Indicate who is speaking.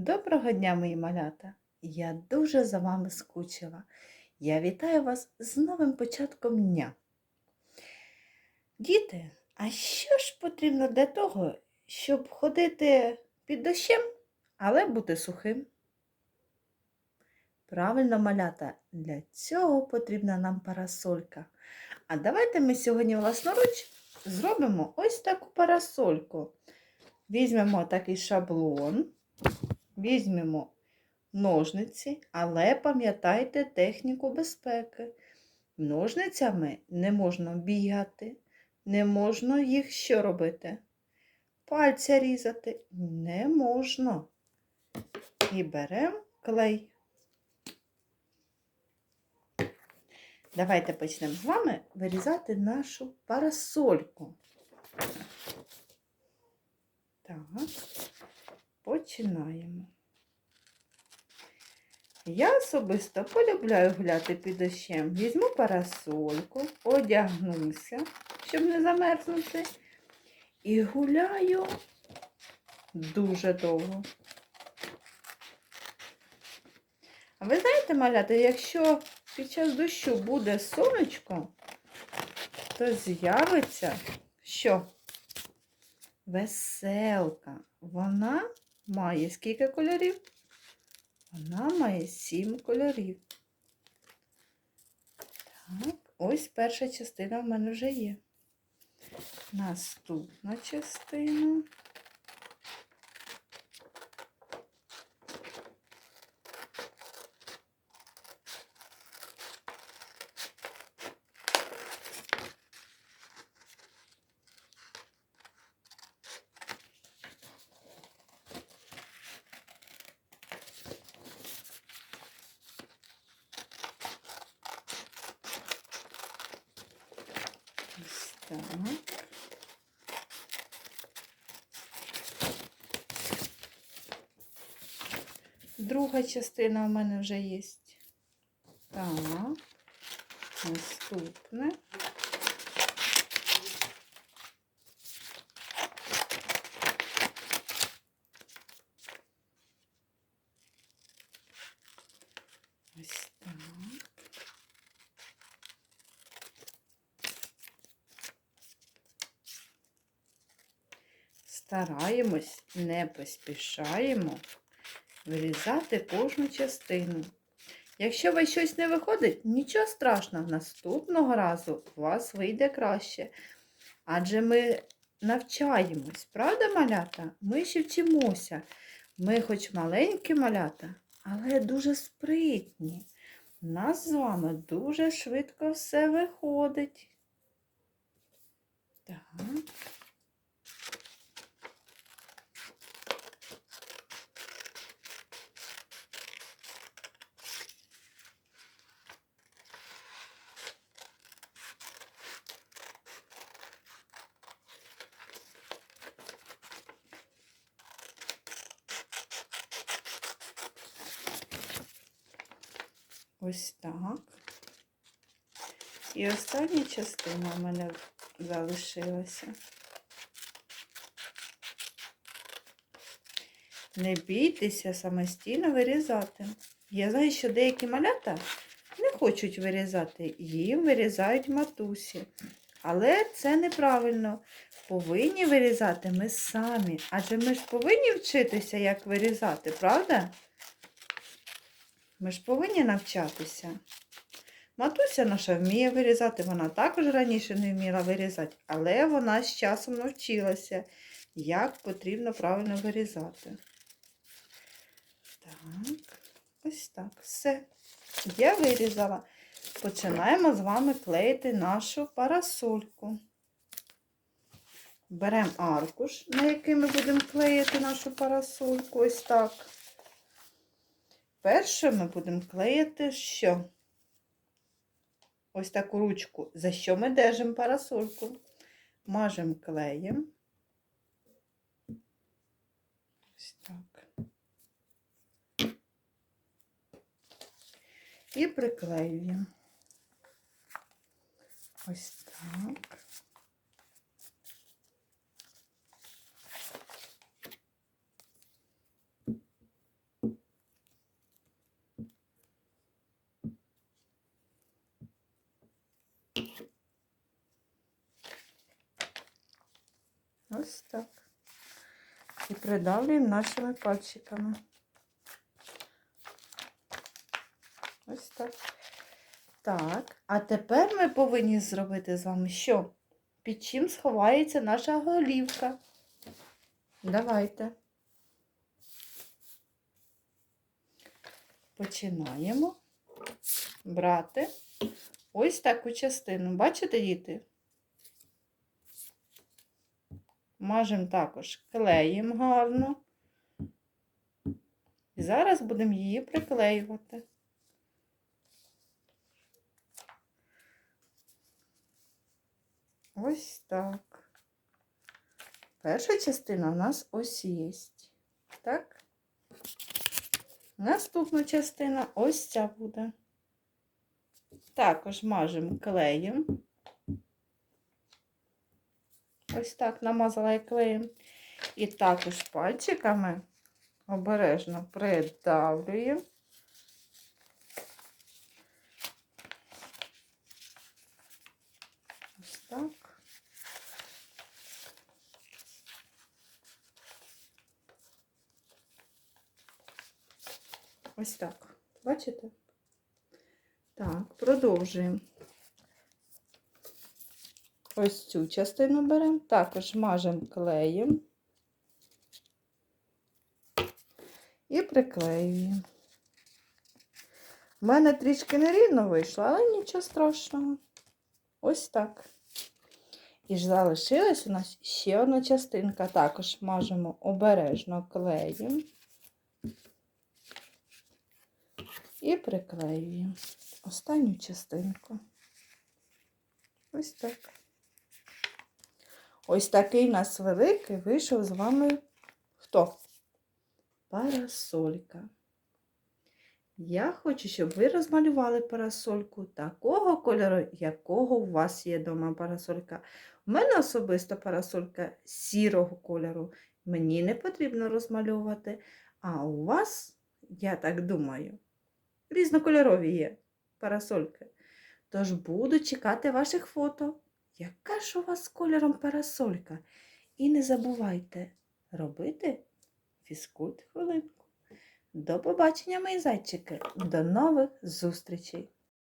Speaker 1: Доброго дня, мої малята! Я дуже за вами скучила. Я вітаю вас з новим початком дня. Діти, а що ж потрібно для того, щоб ходити під дощем, але бути сухим? Правильно, малята, для цього потрібна нам парасолька. А давайте ми сьогодні власноруч зробимо ось таку парасольку. Візьмемо такий шаблон. Візьмемо ножниці, але пам'ятайте техніку безпеки. Ножницями не можна бігати, не можна їх що робити? Пальця різати не можна. І беремо клей. Давайте почнемо з вами вирізати нашу парасольку. Так. Починаємо. Я особисто полюбляю гуляти під дощем. Візьму парасольку, одягнуся, щоб не замерзнути. І гуляю дуже довго. А ви знаєте, малята, якщо під час дощу буде сонечко, то з'явиться що? Веселка. Вона має скільки кольорів? Вона має сім кольорів. Так, ось перша частина в мене вже є. Наступна частина. Ось так. Друга частина у мене вже є. Так, наступне. Ось так. Стараємось, не поспішаємо вирізати кожну частину. Якщо вас щось не виходить, нічого страшного, наступного разу у вас вийде краще. Адже ми навчаємось, правда, малята? Ми ще вчимося. Ми хоч маленькі малята, але дуже спритні. У нас з вами дуже швидко все виходить. Так. Ось так. І остання частина у мене залишилася. Не бійтеся самостійно вирізати. Я знаю, що деякі малята не хочуть вирізати, їм вирізають матусі. Але це неправильно. Повинні вирізати ми самі. Адже ми ж повинні вчитися, як вирізати, правда? Ми ж повинні навчатися. Матуся наша вміє вирізати, вона також раніше не вміла вирізати, але вона з часом навчилася, як потрібно правильно вирізати. Так, ось так. Все. Я вирізала. Починаємо з вами клеїти нашу парасольку. Беремо аркуш, на який ми будемо клеїти нашу парасольку. Ось так. Перше ми будемо клеїти що? Ось таку ручку, за що ми держимо парасольку. Мажемо клеєм. Ось так. І приклеюємо. Ось так. Придавлюємо нашими пальчиками. Ось так. Так, а тепер ми повинні зробити з вами що? Під чим сховається наша голівка? Давайте. Починаємо брати ось таку частину. Бачите, діти? Мажемо також клеєм гарно. І зараз будемо її приклеювати. Ось так. Перша частина у нас ось є. Так? Наступна частина ось ця буде. Також мажемо клеєм. Ось так намазала я клеєм. І також пальчиками обережно придавлюємо. Ось так. Ось так. Бачите? Так, продовжуємо. Ось цю частину беремо, також мажемо клеєм і приклеюємо. У мене трішки нерівно вийшло, але нічого страшного. Ось так. І ж залишилась у нас ще одна частинка. Також мажемо обережно клеєм і приклеюємо останню частинку. Ось так. Ось такий у нас великий вийшов з вами хто? Парасолька. Я хочу, щоб ви розмалювали парасольку такого кольору, якого у вас є вдома парасолька. У мене особисто парасолька сірого кольору. Мені не потрібно розмальовувати. А у вас, я так думаю, різнокольорові є парасольки. Тож буду чекати ваших фото. Яка ж у вас кольором парасолька? І не забувайте робити фізкульт хвилинку. До побачення, мої зайчики. До нових зустрічей!